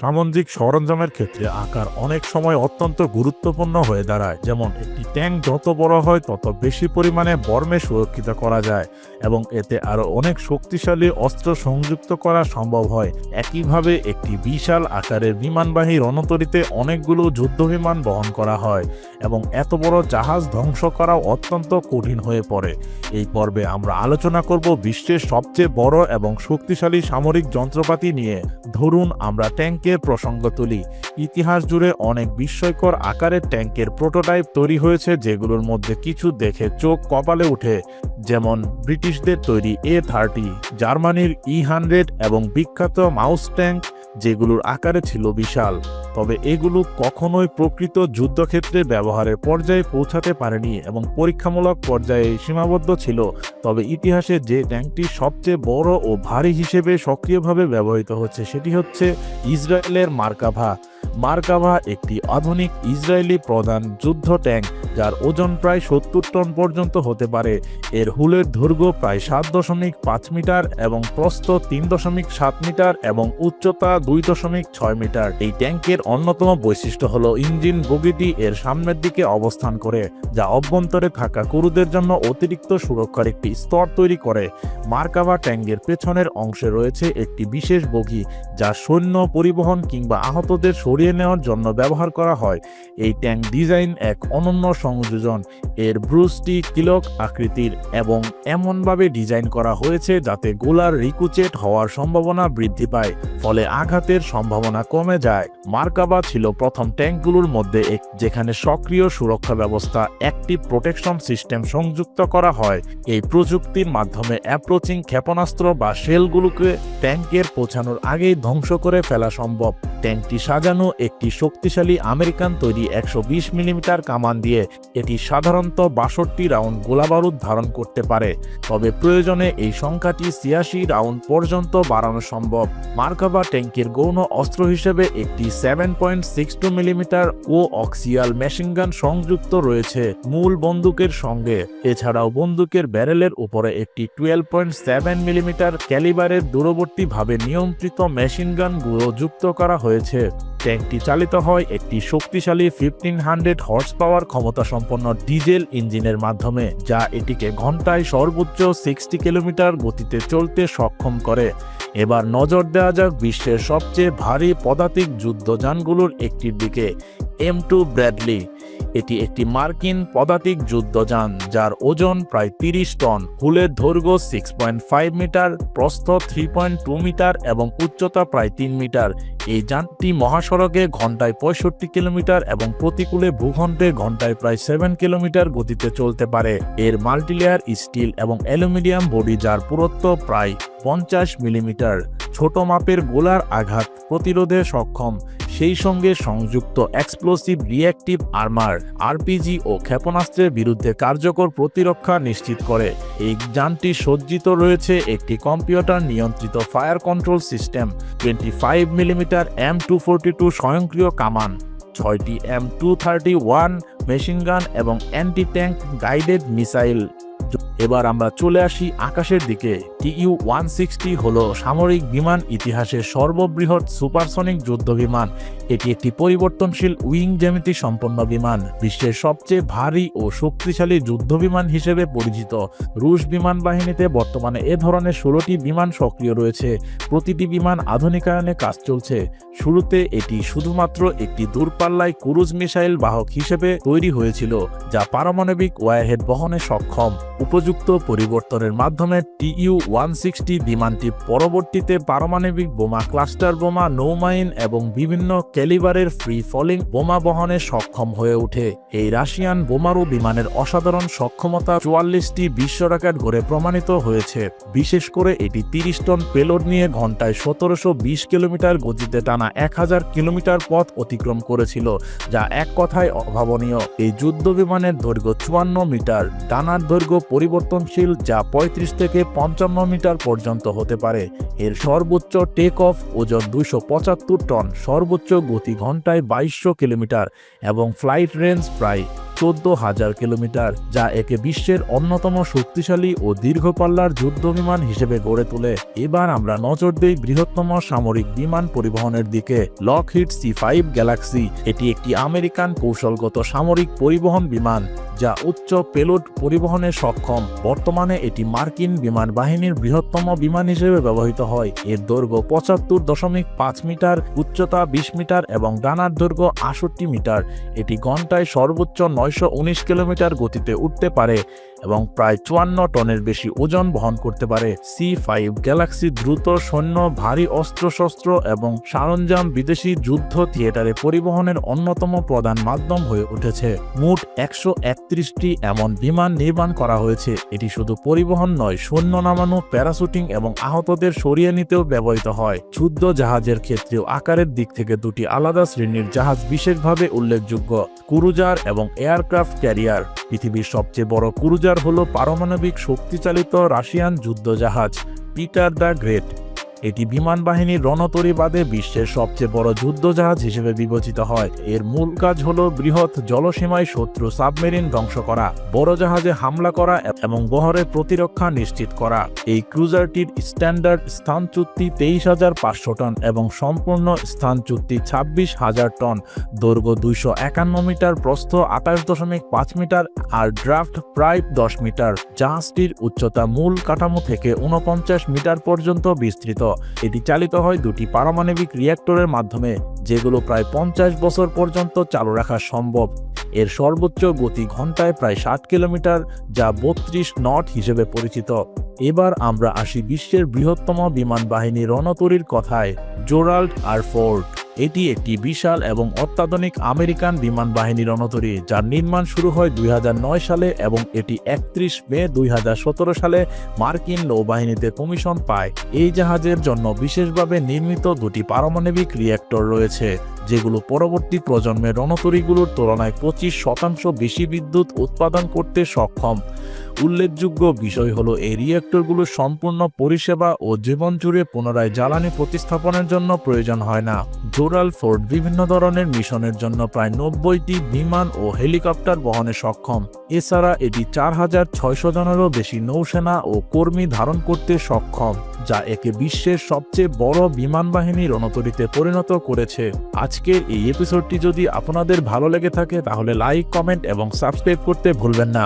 সামুদ্রিক সরঞ্জামের ক্ষেত্রে আকার অনেক সময় অত্যন্ত গুরুত্বপূর্ণ হয়ে দাঁড়ায়। যেমন, একটি ট্যাঙ্ক যত বড় হয়, তত বেশি পরিমাণে বর্মে সুরক্ষিত করা যায় এবং এতে আরও অনেক শক্তিশালী অস্ত্র সংযুক্ত করা সম্ভব হয়। একইভাবে, একটি বিশাল আকারের বিমানবাহী রণতরীতে অনেকগুলো যুদ্ধবিমান বহন করা হয় এবং এত বড় জাহাজ ধ্বংস করাও অত্যন্ত কঠিন হয়ে পড়ে। এই পর্বে আমরা আলোচনা করব বিশ্বের সবচেয়ে বড় এবং শক্তিশালী সামরিক যন্ত্রপাতি নিয়ে। ধরুন, আমরা ট্যাঙ্কের প্রসঙ্গ তুলি। ইতিহাস জুড়ে অনেক বিস্ময়কর আকারের ট্যাঙ্কের প্রোটোটাইপ তৈরি হয়েছে, যেগুলোর মধ্যে কিছু দেখে চোখ কপালে উঠে যেমন, ব্রিটিশদের তৈরি এ থার্টি জার্মানির ই হান্ড্রেড এবং বিখ্যাত মাউস ট্যাঙ্ক, যেগুলোর আকারে ছিল বিশাল। তবে এগুলো কখনোই প্রকৃত যুদ্ধক্ষেত্রে ব্যবহারের পর্যায়ে পৌঁছাতে পারেনি এবং পরীক্ষামূলক পর্যায়ে সীমাবদ্ধ ছিল। তবে ইতিহাসে যে ট্যাঙ্কটি সবচেয়ে বড় ও ভারী হিসেবে সক্রিয়ভাবে ব্যবহৃত হচ্ছে সেটি হচ্ছে ইসরায়েলের মার্কাভা। মার্কাভা একটি আধুনিক ইসরায়েলি প্রধান যুদ্ধ ট্যাঙ্ক। যার ওজন প্রায় সত্তর টন পর্যন্ত হতে পারে। এর হুলের দৈর্ঘ্য প্রায় সাত দশমিক পাঁচ মিটার এবং প্রস্থ তিন দশমিক সাত মিটার এবং উচ্চতা দুই দশমিক ছয় মিটার। এই ট্যাঙ্কের অন্যতম বৈশিষ্ট্য হল ইঞ্জিন বগিটি এর সামনের দিকে অবস্থান করে, যা অভ্যন্তরে থাকা কুরুদের জন্য অতিরিক্ত সুরক্ষার একটি স্তর তৈরি করে। মার্কাভা ট্যাঙ্কের পেছনের অংশে রয়েছে একটি বিশেষ বগি, যা সৈন্য পরিবহন কিংবা আহতদের সরিয়ে নেওয়ার জন্য ব্যবহার করা হয়। এই ট্যাঙ্ক ডিজাইন এক অনন্য সংযোজন এর ব্রুসটি কিলক আকৃতির এবং এমনভাবে ডিজাইন করা হয়েছে যাতে গোলার রিকুচেট হওয়ার সম্ভাবনা বৃদ্ধি পায়, ফলে আঘাতের সম্ভাবনা কমে যায়। মার্কাবা ছিল প্রথম ট্যাঙ্কগুলোর মধ্যে এক, যেখানে সক্রিয় সুরক্ষা ব্যবস্থা অ্যাক্টিভ প্রোটেকশন সিস্টেম সংযুক্ত করা হয়। এই প্রযুক্তির মাধ্যমে অ্যাপ্রোচিং ক্ষেপণাস্ত্র বা শেলগুলোকে ট্যাঙ্কের পৌঁছানোর আগেই ধ্বংস করে ফেলা সম্ভব। ট্যাঙ্কটি সাজানো একটি শক্তিশালী আমেরিকান তৈরি একশো বিশ মিলিমিটার কামান দিয়ে এটি সাধারণত বাষট্টি রাউন্ড গোলাবারুদ ধারণ করতে পারে। তবে প্রয়োজনে এই সংখ্যাটি ছিয়াশি রাউন্ড পর্যন্ত বাড়ানো সম্ভব। মার্কাবা ট্যাঙ্কের গৌণ অস্ত্র হিসেবে একটি seven point six two millimetre ও অক্সিয়াল মেশিনগান সংযুক্ত রয়েছে মূল বন্দুকের সঙ্গে। এছাড়াও বন্দুকের ব্যারেলের উপরে একটি টুয়েলভ পয়েন্ট সেভেন মিলিমিটার ক্যালিবারের দূরবর্তীভাবে নিয়ন্ত্রিত মেশিনগানগুলো যুক্ত করা হয়েছে। ট্যাঙ্কটি চালিত হয় একটি শক্তিশালী ফিফটিন হান্ড্রেড হর্স পাওয়ার ক্ষমতা সম্পন্ন ডিজেল ইঞ্জিনের মাধ্যমে, যা এটিকে ঘন্টায় সর্বোচ্চ সিক্সটি কিলোমিটার গতিতে চলতে সক্ষম করে। এবার নজর দেওয়া যাক বিশ্বের সবচেয়ে ভারী পদাতিক যুদ্ধযানগুলোর একটির দিকে এম টু ব্র্যাডলি এটি একটি মার্কিন পদাতিক যুদ্ধযান যার ওজন প্রায় তিরিশ টন, হুলের দৈর্ঘ্য সিক্স পয়েন্ট ফাইভ মিটার, প্রস্থ থ্রি পয়েন্ট টু মিটার এবং উচ্চতা প্রায় তিন মিটার। এই যানটি মহাসড়কে ঘন্টায় পঁয়ষট্টি কিলোমিটার এবং প্রতিকূলে ভূখণ্ডে ঘন্টায় প্রায় সেভেন কিলোমিটার গতিতে চলতে পারে। এর মাল্টিলেয়ার স্টিল এবং অ্যালুমিনিয়াম বডি যার পুরুত্ব প্রায় পঞ্চাশ মিলিমিটার। ছোট মাপের গোলার আঘাত প্রতিরোধে সক্ষম। সেই সঙ্গে সংযুক্ত এক্সপ্লোসিভ রিঅ্যাক্টিভ আর্মার আরপিজি ও ক্ষেপণাস্ত্রের বিরুদ্ধে কার্যকর প্রতিরক্ষা নিশ্চিত করে। এই যানটি সজ্জিত রয়েছে একটি কম্পিউটার নিয়ন্ত্রিত fire control system twenty five millimetre M two forty two স্বয়ংক্রিয় কামান, ছয়টি M two thirty one machine gun এবং অ্যান্টি ট্যাঙ্ক গাইডেড মিসাইল এবার আমরা চলে আসি আকাশের দিকে। টিইউ ওয়ান সিক্সটি হল সামরিক বিমান ইতিহাসের সর্ববৃহৎ সুপারসনিক যুদ্ধ বিমান এটি একটি পরিবর্তনশীল উইং জ্যামিতি সম্পন্ন বিমান, বিশ্বের সবচেয়ে ভারী ও শক্তিশালী যুদ্ধ বিমান হিসেবে পরিচিত। রুশ বিমান বাহিনীতে বর্তমানে এ ধরনের ষোলোটি বিমান সক্রিয় রয়েছে। প্রতিটি বিমান আধুনিকায়নে কাজ চলছে। শুরুতে এটি শুধুমাত্র একটি দূরপাল্লায় ক্রুজ মিসাইল বাহক হিসেবে তৈরি হয়েছিল, যা পারমাণবিক ওয়ারহেড বহনে সক্ষম। উপযুক্ত পরিবর্তনের মাধ্যমে টিইউ ওয়ান সিক্সটি বিমানটি পরবর্তীতে পারমাণবিক বোমা, ক্লাস্টার বোমা, নৌমাইন এবং বিভিন্ন ক্যালিবারের ফ্রি ফলিং বোমা বহনে সক্ষম হয়ে ওঠে। এই রাশিয়ান বোমারু বিমানের অসাধারণ সক্ষমতা চুয়াল্লিশটি বিশ্ব রেকর্ড গড়ে প্রমাণিত হয়েছে। বিশেষ করে এটি তিরিশ টন পেলোড নিয়ে ঘন্টায় সতেরোশো বিশ কিলোমিটার গতিতে টানা এক হাজার কিলোমিটার পথ অতিক্রম করেছিল, যা এক কথায় অভাবনীয়। এই যুদ্ধ বিমানের দৈর্ঘ্য চুয়ান্ন মিটার, ডানার দৈর্ঘ্য পরিবর্তনশীল, যা পঁয়ত্রিশ থেকে পঞ্চান্ন মিটার পর্যন্ত হতে পারে। এর সর্বোচ্চ টেক অফ ওজন দুইশো পঁচাত্তর টন, সর্বোচ্চ গতি ঘন্টায় বাইশশো কিলোমিটার এবং ফ্লাইট রেঞ্জ প্রায় চোদ্দ হাজার কিলোমিটার, যা একে বিশ্বের অন্যতম শক্তিশালী ও দীর্ঘপাল্লার যুদ্ধ বিমান হিসেবে গড়ে তোলে। এবার আমরা নজর দিই বৃহত্তম সামরিক বিমান পরিবহনের দিকে। লকহিড সি ফাইভ গ্যালাক্সি এটি একটি আমেরিকান কৌশলগত সামরিক পরিবহন বিমান, যা উচ্চ পেলোড পরিবহনে সক্ষম। বর্তমানে এটি মার্কিন বিমান বাহিনীর বৃহত্তম বিমান হিসেবে ব্যবহৃত হয়। এর দৈর্ঘ্য পঁচাত্তর দশমিক পাঁচ মিটার, উচ্চতা বিশ মিটার এবং ডানার দৈর্ঘ্য আষট্টি মিটার। এটি ঘন্টায় সর্বোচ্চ নয়শো উনিশ কিলোমিটার গতিতে উঠতে পারে এবং প্রায় চুয়ান্ন টনের বেশি ওজন বহন করতে পারে। সি ফাইভ গ্যালাক্সি দ্রুত সৈন্য, ভারী অস্ত্রশস্ত্র এবং সরঞ্জাম বিদেশি যুদ্ধ থিয়েটারে পরিবহনের অন্যতম প্রধান মাধ্যম হয়ে উঠেছে। মোট একশো একত্রিশটি এমন বিমান নির্মাণ করা হয়েছে। এটি শুধু পরিবহন নয়, সৈন্য নামানো, প্যারাশুটিং এবং আহতদের সরিয়ে নিতেও ব্যবহৃত হয়। যুদ্ধ জাহাজের ক্ষেত্রেও আকারের দিক থেকে দুটি আলাদা শ্রেণির জাহাজ বিশেষভাবে উল্লেখযোগ্য। ক্রুজার এবং এয়ারক্রাফট ক্যারিয়ার। পৃথিবীর সবচেয়ে বড় ক্রুজার হল পারমাণবিক শক্তিচালিত রাশিয়ান যুদ্ধ জাহাজ পিটার দ্য গ্রেট। এটি বিমান বাহিনীর রণতরীবাদে বিশ্বের সবচেয়ে বড় যুদ্ধজাহাজ হিসেবে বিবেচিত হয়। এর মূল কাজ হল বৃহৎ জলসীমায় শত্রু সাবমেরিন ধ্বংস করা, বড় জাহাজে হামলা করা এবং বহরের প্রতিরক্ষা নিশ্চিত করা। এই ক্রুজারটির স্ট্যান্ডার্ড স্থান চুক্তি তেইশ হাজার পাঁচশো টন এবং সম্পূর্ণ স্থান চুক্তি ছাব্বিশ হাজার টন। দৈর্ঘ্য দুইশো একান্ন মিটার, প্রস্থ আঠাশ দশমিক পাঁচ মিটার আর ড্রাফট প্রায় দশ মিটার। জাহাজটির উচ্চতা মূল কাঠামো থেকে উনপঞ্চাশ মিটার পর্যন্ত বিস্তৃত। এটি চালিত হয় দুটি পারমাণবিক রিয়্যাক্টরের মাধ্যমে, যেগুলো প্রায় পঞ্চাশ বছর পর্যন্ত চালু রাখা সম্ভব। এর সর্বোচ্চ গতি ঘন্টায় প্রায় ষাট কিলোমিটার, যা বত্রিশ নট হিসেবে পরিচিত। এবার আমরা আসি বিশ্বের বৃহত্তম বিমান বাহিনী রণতরীর কথায়, জোরাল্ড আরফোর্ড এটি একটি বিশাল এবং অত্যাধুনিক আমেরিকান বিমান বাহিনীর রণতরী, যার নির্মাণ শুরু হয় দুই হাজার নয় সালে এবং এটি একত্রিশ মে দুই হাজার সতেরো সালে মার্কিন নৌবাহিনীতে কমিশন পায়। এই জাহাজের জন্য বিশেষভাবে নির্মিত দুটি পারমাণবিক রিয়েক্টর রয়েছে। যেগুলো পরবর্তী প্রজন্মের রণতরীগুলোর তুলনায় পঁচিশ শতাংশ বেশি বিদ্যুৎ উৎপাদন করতে সক্ষম। উল্লেখযোগ্য বিষয় হলো, এই রিয়েক্টরগুলো সম্পূর্ণ পরিষেবা ও জীবন জুড়ে পুনরায় জ্বালানি প্রতিস্থাপনের জন্য প্রয়োজন হয় না। জোরাল ফোর্ড বিভিন্ন ধরনের মিশনের জন্য প্রায় নব্বইটি বিমান ও হেলিকপ্টার বহনে সক্ষম। এছাড়া এটি চার হাজার ছয়শো জনেরও বেশি নৌসেনা ও কর্মী ধারণ করতে সক্ষম। যা একে বিশ্বের সবচেয়ে বড় বিমান বাহিনী রণতরীতে পরিণত করেছে। আজকের এই এপিসোডটি যদি আপনাদের ভালো লেগে থাকে, তাহলে লাইক কমেন্ট এবং সাবস্ক্রাইব করতে ভুলবেন না।